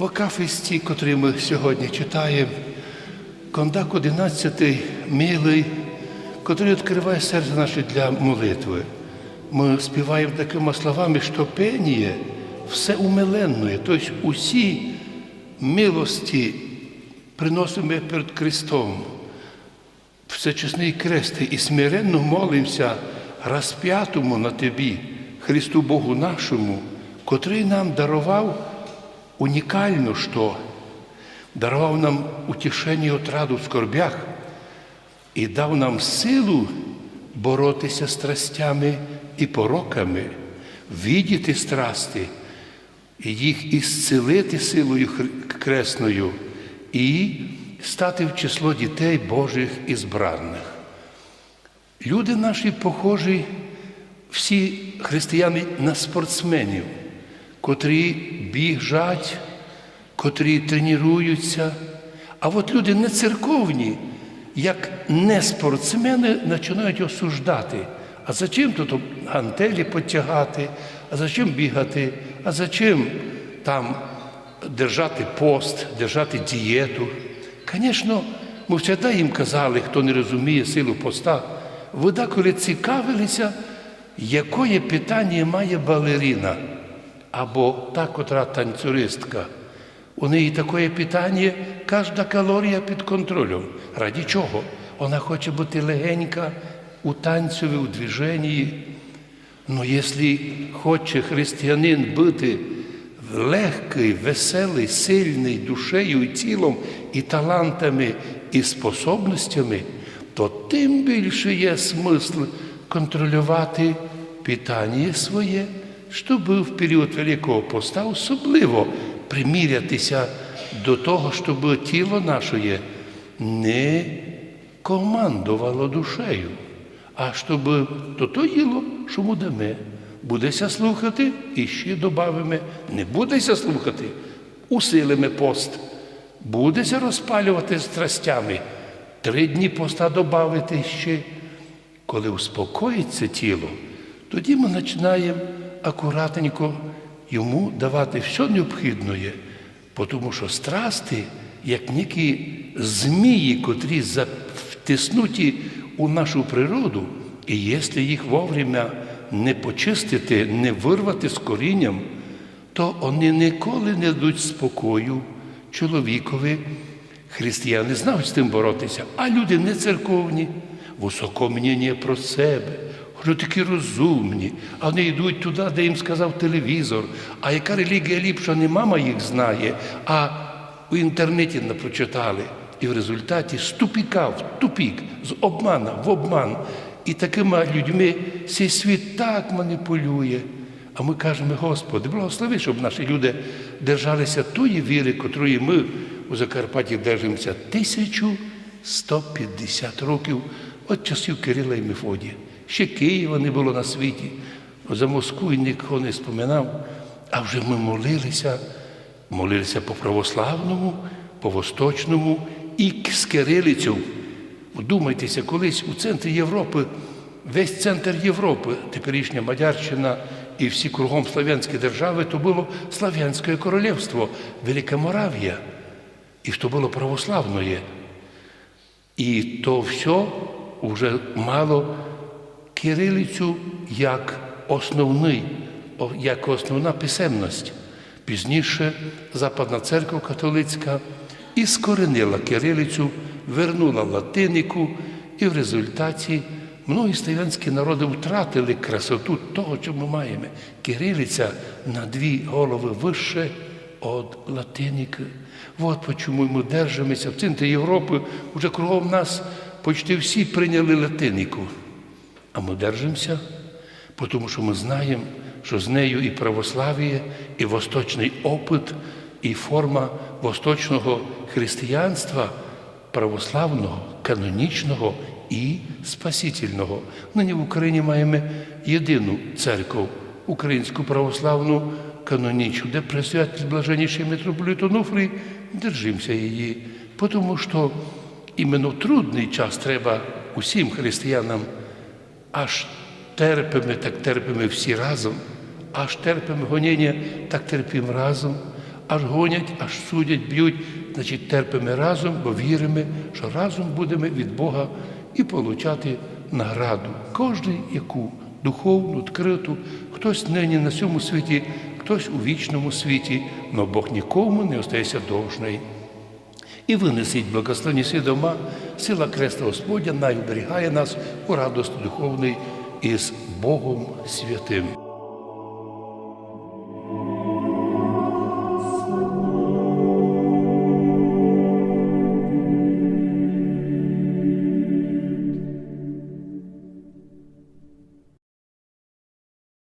В Акафисті, котрий ми сьогодні читаємо, кондак 11 милий, котрий відкриває серце наше для молитви. Ми співаємо такими словами, що пеніє все умиленне, тобто усі милості приносимо перед Христом. Всечесний крести і смиренно молимося розп'ятому на Тобі, Христу Богу нашому, котрий нам дарував унікально, що дарував нам утішення і отраду в скорбях і дав нам силу боротися з страстями і пороками, видіти страсти, і їх ісцелити силою кресною і стати в число дітей Божих і збраних. Люди наші похожі, всі християни на спортсменів, котрі біжать, котрі тренуються. А от люди не церковні, як не спортсмени, починають осуждати. А зачем тут гантелі потягати, а зачем бігати, а зачем там держати пост, держати дієту. Звісно, ми завжди їм казали, хто не розуміє силу поста, ви деколи цікавилися, якої питання має балерина або та, котра танцюристка. У неї таке питання, кожна калорія під контролем. Раді чого? Вона хоче бути легенька у танцеві, у движенні. Ну, якщо хоче християнин бути легкий, веселий, сильний душею і тілом, і талантами, і способностями, то тим більше є смисл контролювати питання своє, щоб в період Великого Поста особливо примірятися до того, щоб тіло наше не командувало душею, а щоб то то їло, що буде ми. Будеся слухати і ще добавимо. Не будеся слухати, усилимо пост. Будеся розпалювати страстями. Три дні поста додати ще. Коли успокоїться тіло, тоді ми починаємо акуратненько йому давати все необхідне, тому що страсти, як нікі змії, котрі втиснуті у нашу природу, і якщо їх вовремя не почистити, не вирвати з корінням, то вони ніколи не дадуть спокою чоловікові. Християни знають з тим боротися, а люди не церковні, високомнення про себе, що такі розумні, а вони йдуть туди, де їм сказав телевізор. А яка релігія ліпша, не мама їх знає, а в інтернеті напрочитали. І в результаті з тупіка в тупік, з обмана в обман. І такими людьми цей світ так маніпулює. А ми кажемо, Господи, благослови, щоб наші люди держалися тої віри, котрої ми у Закарпатті держимося 1150 років від часів Кирила і Мефодія. Ще Києва не було на світі, за Москву ніхто не споминав. А вже ми молилися, молилися по православному, по восточному і з кирилицю. Вдумайтеся, колись у центрі Європи, весь центр Європи, теперішня Мадярщина і всі кругом славянські держави, то було Слав'янське королівство, Велика Моравія. І що було православне. І то все вже мало кирилицю як основний, як основна писемність. Пізніше Западна церква католицька і скоренила кирилицю, вернула латинику, і в результаті многі славянські народи втратили красоту того, що ми маємо. Кирилиця на дві голови вище від латиники. От чому ми держимося в центрі Європи, вже кругом нас почти всі прийняли латинику. А ми держимося, тому що ми знаємо, що з нею і православ'я, і восточний опит, і форма восточного християнства, православного, канонічного і спасительного. Нині в Україні маємо єдину церкву, українську православну канонічну, де присвятить блаженніший митрополит Онуфрій, держимося її, тому що іменно в трудний час треба усім християнам аж терпимо, так терпимо всі разом, аж терпимо гоніння, так терпимо разом, аж гонять, аж судять, б'ють, значить терпимо разом, бо віримо, що разом будемо від Бога і получати награду. Кожний яку духовну, відкриту, хтось нині на цьому світі, хтось у вічному світі, но Бог нікому не остається довжний. І винесіть благословені всі дома, сила Креста Господня най оберігає нас у радості духовної із Богом святим.